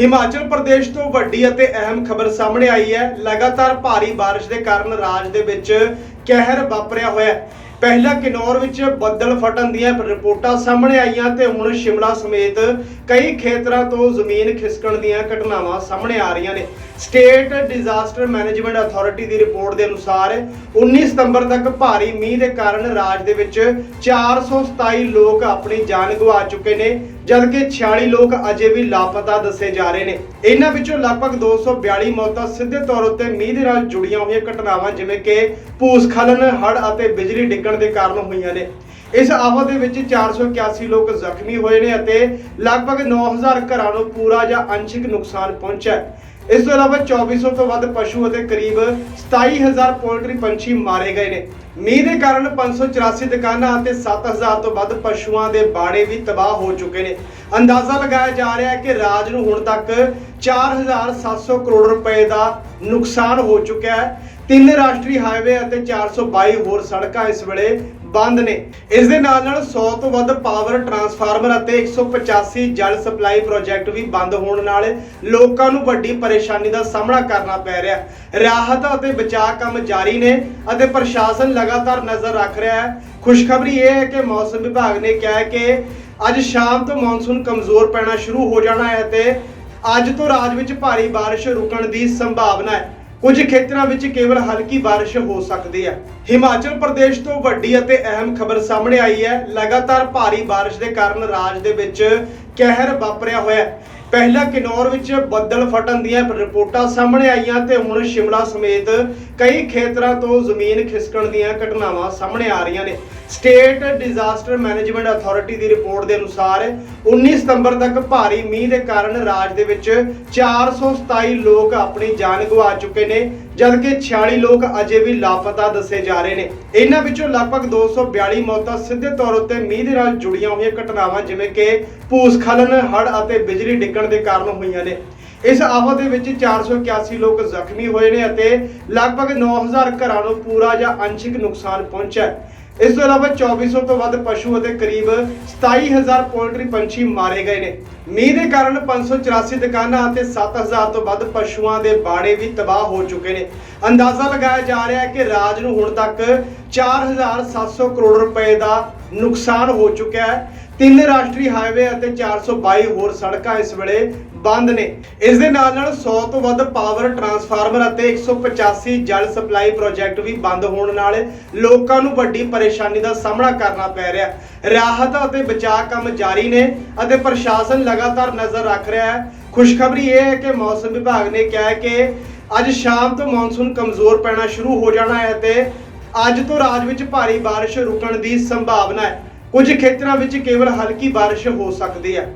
ਹਿਮਾਚਲ ਪ੍ਰਦੇਸ਼ ਤੋਂ ਵੱਡੀ ਅਤੇ ਅਹਿਮ ਖਬਰ ਸਾਹਮਣੇ ਆਈ ਹੈ। ਲਗਾਤਾਰ ਭਾਰੀ ਬਾਰਿਸ਼ ਦੇ ਕਾਰਨ ਰਾਜ ਦੇ ਵਿੱਚ ਕਹਿਰ ਵਾਪਰਿਆ ਹੋਇਆ ਹੈ। ਪਹਿਲਾਂ ਕਿਨੌਰ ਵਿੱਚ ਬੱਦਲ ਫਟਣ ਦੀਆਂ ਰਿਪੋਰਟਾਂ ਸਾਹਮਣੇ ਆਈਆਂ ਤੇ ਹੁਣ ਸ਼ਿਮਲਾ ਸਮੇਤ ਕਈ ਖੇਤਰਾਂ ਤੋਂ ਜ਼ਮੀਨ ਖਿਸਕਣ ਦੀਆਂ ਘਟਨਾਵਾਂ ਸਾਹਮਣੇ ਆ ਰਹੀਆਂ ਨੇ। ਸਟੇਟ ਡਿਜ਼ਾਸਟਰ ਮੈਨੇਜਮੈਂਟ ਅਥਾਰਟੀ ਦੀ ਰਿਪੋਰਟ ਦੇ ਅਨੁਸਾਰ 19 ਸਤੰਬਰ ਤੱਕ ਭਾਰੀ ਮੀਂਹ ਦੇ ਕਾਰਨ ਰਾਜ ਦੇ ਵਿੱਚ 427 ਲੋਕ ਆਪਣੀ ਜਾਨ ਗਵਾ ਚੁੱਕੇ ਨੇ। ਜਦਕਿ 46 ਲੋਕ ਅਜੇ ਵੀ ਲਾਪਤਾ ਦੱਸੇ ਜਾ ਰਹੇ ਨੇ ਇਹਨਾਂ ਵਿੱਚੋਂ ਲਗਭਗ 242 ਮੌਤਾਂ ਸਿੱਧੇ ਤੌਰ ਉੱਤੇ ਮੀਂਹ ਦੇ ਨਾਲ ਜੁੜੀਆਂ ਹੋਈਆਂ ਘਟਨਾਵਾਂ, ਜਿਵੇਂ ਕਿ ਭੂਸਖਲਨ ਹੜ੍ਹ ਅਤੇ ਬਿਜਲੀ ਡਿੱਗਣ ਦੇ ਕਾਰਨ ਹੋਈਆਂ ਨੇ ਇਸ ਆਫਤ ਦੇ ਵਿੱਚ 481 ਲੋਕ ਜ਼ਖਮੀ ਹੋਏ ਨੇ ਅਤੇ ਲਗਭਗ 9000 ਘਰਾਂ ਨੂੰ ਪੂਰਾ ਜਾਂ ਅੰਸ਼ਿਕ ਨੁਕਸਾਨ ਪਹੁੰਚਿਆ ਹੈ। ਇਸ ਤੋਂ ਇਲਾਵਾ 2400 ਤੋਂ ਵੱਧ ਪਸ਼ੂ ਅਤੇ ਕਰੀਬ 27000 ਪੋਲਟਰੀ ਪੰਛੀ ਮਾਰੇ ਗਏ ਨੇ। ਮੀਂਹ ਦੇ ਕਾਰਨ 584 ਦੁਕਾਨਾਂ ਅਤੇ 7000 ਤੋਂ ਵੱਧ ਪਸ਼ੂਆਂ ਦੇ ਬਾੜੇ ਵੀ ਤਬਾਹ ਹੋ ਚੁੱਕੇ ਨੇ। ਅੰਦਾਜ਼ਾ ਲਗਾਇਆ ਜਾ ਰਿਹਾ ਹੈ ਕਿ ਰਾਜ ਨੂੰ ਹੁਣ ਤੱਕ 4700 ਕਰੋੜ ਰੁਪਏ ਦਾ ਨੁਕਸਾਨ ਹੋ ਚੁੱਕਿਆ ਹੈ। ਤਿੰਨ ਰਾਸ਼ਟਰੀ ਹਾਈਵੇ ਅਤੇ 422 ਹੋਰ ਸੜਕਾਂ ਇਸ ਵੇਲੇ ਬੰਦ ਨੇ। ਇਸ ਦੇ ਨਾਲ ਨਾਲ 100 ਤੋਂ ਵੱਧ ਪਾਵਰ ਟਰਾਂਸਫਾਰਮਰ ਅਤੇ 185 ਜਲ ਸਪਲਾਈ ਪ੍ਰੋਜੈਕਟ ਵੀ ਬੰਦ ਹੋਣ ਨਾਲ ਲੋਕਾਂ ਨੂੰ ਵੱਡੀ ਪਰੇਸ਼ਾਨੀ ਦਾ ਸਾਹਮਣਾ ਕਰਨਾ ਪੈ ਰਿਹਾ ਰਾਹਤ ਅਤੇ ਬਚਾਅ ਕੰਮ ਜਾਰੀ ਨੇ ਅਤੇ ਪ੍ਰਸ਼ਾਸਨ ਲਗਾਤਾਰ ਨਜ਼ਰ ਰੱਖ ਰਿਹਾ ਹੈ। ਖੁਸ਼ਖਬਰੀ ਇਹ ਹੈ ਕਿ ਮੌਸਮ ਵਿਭਾਗ ਨੇ ਕਿਹਾ ਹੈ ਕਿ ਅੱਜ ਸ਼ਾਮ ਤੋਂ ਮੌਨਸੂਨ ਕਮਜ਼ੋਰ ਪੈਣਾ ਸ਼ੁਰੂ ਹੋ ਜਾਣਾ ਹੈ ਅਤੇ ਅੱਜ ਤੋਂ ਰਾਜ ਵਿੱਚ ਭਾਰੀ ਬਾਰਿਸ਼ ਰੁਕਣ ਦੀ ਸੰਭਾਵਨਾ ਹੈ। ਕੁਝ ਖੇਤਰਾਂ ਵਿੱਚ ਕੇਵਲ ਹਲਕੀ ਬਾਰਿਸ਼ ਹੋ ਸਕਦੀ ਹੈ। ਹਿਮਾਚਲ ਪ੍ਰਦੇਸ਼ ਤੋਂ ਵੱਡੀ ਅਤੇ ਅਹਿਮ ਖਬਰ ਸਾਹਮਣੇ ਆਈ ਹੈ। ਲਗਾਤਾਰ ਭਾਰੀ ਬਾਰਿਸ਼ ਦੇ ਕਾਰਨ ਰਾਜ ਦੇ ਵਿੱਚ ਕਹਿਰ ਵਾਪਰਿਆ ਹੋਇਆ ਹੈ। ਪਹਿਲਾਂ ਕਿਨੌਰ ਵਿੱਚ ਬੱਦਲ ਫਟਣ ਦੀਆਂ ਰਿਪੋਰਟਾਂ ਸਾਹਮਣੇ ਆਈਆਂ ਤੇ ਹੁਣ ਸ਼ਿਮਲਾ ਸਮੇਤ ਕਈ ਖੇਤਰਾਂ ਤੋਂ ਜ਼ਮੀਨ ਖਿਸਕਣ ਦੀਆਂ ਘਟਨਾਵਾਂ ਸਾਹਮਣੇ ਆ ਰਹੀਆਂ ਨੇ। ਸਟੇਟ ਡਿਜ਼ਾਸਟਰ ਮੈਨੇਜਮੈਂਟ ਅਥਾਰਟੀ ਦੀ ਰਿਪੋਰਟ ਦੇ ਅਨੁਸਾਰ 19 ਸਤੰਬਰ ਤੱਕ ਭਾਰੀ ਮੀਂਹ ਦੇ ਕਾਰਨ ਰਾਜ ਦੇ ਵਿੱਚ 427 ਲੋਕ ਆਪਣੀ ਜਾਨ ਗਵਾ ਚੁੱਕੇ ਨੇ, ਜਦਕਿ 46 ਲੋਕ ਅਜੇ ਵੀ ਲਾਪਤਾ ਦੱਸੇ ਜਾ ਰਹੇ ਨੇ ਇਹਨਾਂ ਵਿੱਚੋਂ ਲਗਭਗ 242 ਮੌਤਾਂ ਸਿੱਧੇ ਤੌਰ ਉੱਤੇ ਮੀਂਹ ਦੇ ਨਾਲ ਜੁੜੀਆਂ ਹੋਈਆਂ ਘਟਨਾਵਾਂ, ਜਿਵੇਂ ਕਿ ਭੂਸਖਲਨ, ਹੜ੍ਹ ਅਤੇ ਬਿਜਲੀ ਡਿੱਗਣ ਦੇ ਕਾਰਨ ਹੋਈਆਂ ਨੇ ਇਸ ਆਫਤ ਦੇ ਵਿੱਚ 481 ਲੋਕ ਜ਼ਖਮੀ ਹੋਏ ਨੇ ਅਤੇ ਲਗਭਗ 9000 ਘਰਾਂ ਨੂੰ ਪੂਰਾ ਜਾਂ ਅੰਸ਼ਿਕ ਨੁਕਸਾਨ ਪਹੁੰਚਿਆ ਹੈ। ਇਸ ਤੋਂ ਇਲਾਵਾ 2400 ਤੋਂ ਵੱਧ ਪਸ਼ੂ ਅਤੇ ਕਰੀਬ 27000 ਪੋਲਟਰੀ ਪੰਛੀ ਮਾਰੇ ਗਏ ਨੇ। ਮੀਂਹ ਦੇ ਕਾਰਨ 584 ਦੁਕਾਨਾਂ ਅਤੇ 7000 ਤੋਂ ਵੱਧ ਪਸ਼ੂਆਂ ਦੇ ਬਾੜੇ ਵੀ ਤਬਾਹ ਹੋ ਚੁੱਕੇ ਨੇ। ਅੰਦਾਜ਼ਾ ਲਗਾਇਆ ਜਾ ਰਿਹਾ ਹੈ ਕਿ ਰਾਜ ਨੂੰ ਹੁਣ ਤੱਕ 4700 ਕਰੋੜ ਰੁਪਏ ਦਾ ਨੁਕਸਾਨ ਹੋ ਚੁੱਕਿਆ ਹੈ। ਤਿੰਨ ਰਾਸ਼ਟਰੀ ਹਾਈਵੇ ਅਤੇ 422 ਹੋਰ ਸੜਕਾਂ ਇਸ ਵੇਲੇ ਬੰਦ ਨੇ। ਇਸ ਦੇ ਨਾਲ ਨਾਲ 100 ਤੋਂ ਵੱਧ ਪਾਵਰ ਟਰਾਂਸਫਾਰਮਰ ਅਤੇ 185 ਜਲ ਸਪਲਾਈ ਪ੍ਰੋਜੈਕਟ ਵੀ ਬੰਦ ਹੋਣ ਨਾਲ ਲੋਕਾਂ ਨੂੰ ਵੱਡੀ ਪਰੇਸ਼ਾਨੀ ਦਾ ਸਾਹਮਣਾ ਕਰਨਾ ਪੈ ਰਿਹਾ ਰਾਹਤ ਅਤੇ ਬਚਾਅ ਕੰਮ ਜਾਰੀ ਨੇ ਅਤੇ ਪ੍ਰਸ਼ਾਸਨ ਲਗਾਤਾਰ ਨਜ਼ਰ ਰੱਖ ਰਿਹਾ ਹੈ। ਖੁਸ਼ਖਬਰੀ ਇਹ ਹੈ ਕਿ ਮੌਸਮ ਵਿਭਾਗ ਨੇ ਕਿਹਾ ਹੈ ਕਿ ਅੱਜ ਸ਼ਾਮ ਤੋਂ ਮੌਨਸੂਨ ਕਮਜ਼ੋਰ ਪੈਣਾ ਸ਼ੁਰੂ ਹੋ ਜਾਣਾ ਹੈ ਤੇ ਅੱਜ ਤੋਂ ਰਾਜ ਵਿੱਚ ਭਾਰੀ ਬਾਰਿਸ਼ ਰੁਕਣ ਦੀ ਸੰਭਾਵਨਾ ਹੈ। ਕੁਝ ਖੇਤਰਾਂ ਵਿੱਚ ਕੇਵਲ ਹਲਕੀ ਬਾਰਿਸ਼ ਹੋ ਸਕਦੀ ਹੈ।